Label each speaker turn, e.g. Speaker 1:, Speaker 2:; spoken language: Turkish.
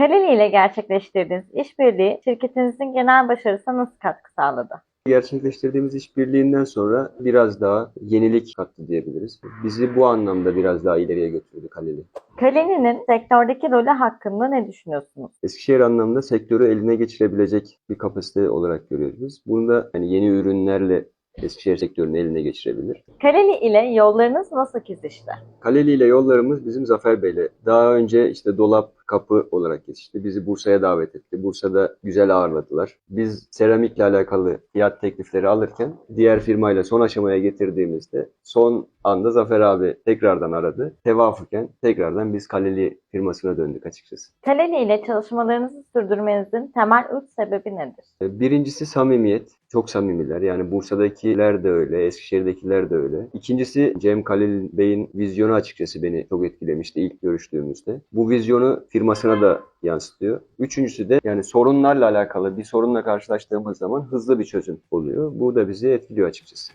Speaker 1: Kaleli ile gerçekleştirdiğiniz işbirliği şirketinizin genel başarısına nasıl katkı sağladı?
Speaker 2: Gerçekleştirdiğimiz işbirliğinden sonra biraz daha yenilik kattı diyebiliriz. Bizi bu anlamda biraz daha ileriye götürdü Kaleli.
Speaker 1: Kaleli'nin sektördeki rolü hakkında ne düşünüyorsunuz?
Speaker 2: Eskişehir anlamında sektörü eline geçirebilecek bir kapasite olarak görüyoruz biz. Bunu da hani yeni ürünlerle Eskişehir sektörünü eline geçirebilir.
Speaker 1: Kaleli ile yollarınız nasıl kesişti?
Speaker 2: Kaleli ile yollarımız bizim Zafer Bey'le. Daha önce işte dolap kapı olarak geçişti. Bizi Bursa'ya davet etti. Bursa'da güzel ağırladılar. Biz seramikle alakalı fiyat teklifleri alırken diğer firmayla son aşamaya getirdiğimizde son anda Zafer abi tekrardan aradı. Tevafuken tekrardan biz Kaleli firmasına döndük açıkçası.
Speaker 1: Kaleli ile çalışmalarınızı sürdürmenizin temel üç sebebi nedir?
Speaker 2: Birincisi samimiyet. Çok samimiler. Yani Bursa'dakiler de öyle, Eskişehir'dekiler de öyle. İkincisi Cem Kalil Bey'in vizyonu açıkçası beni çok etkilemişti ilk görüştüğümüzde. Bu vizyonu firmasına da yansıtıyor. Üçüncüsü de yani sorunlarla alakalı bir sorunla karşılaştığımız zaman hızlı bir çözüm oluyor. Bu da bizi etkiliyor açıkçası.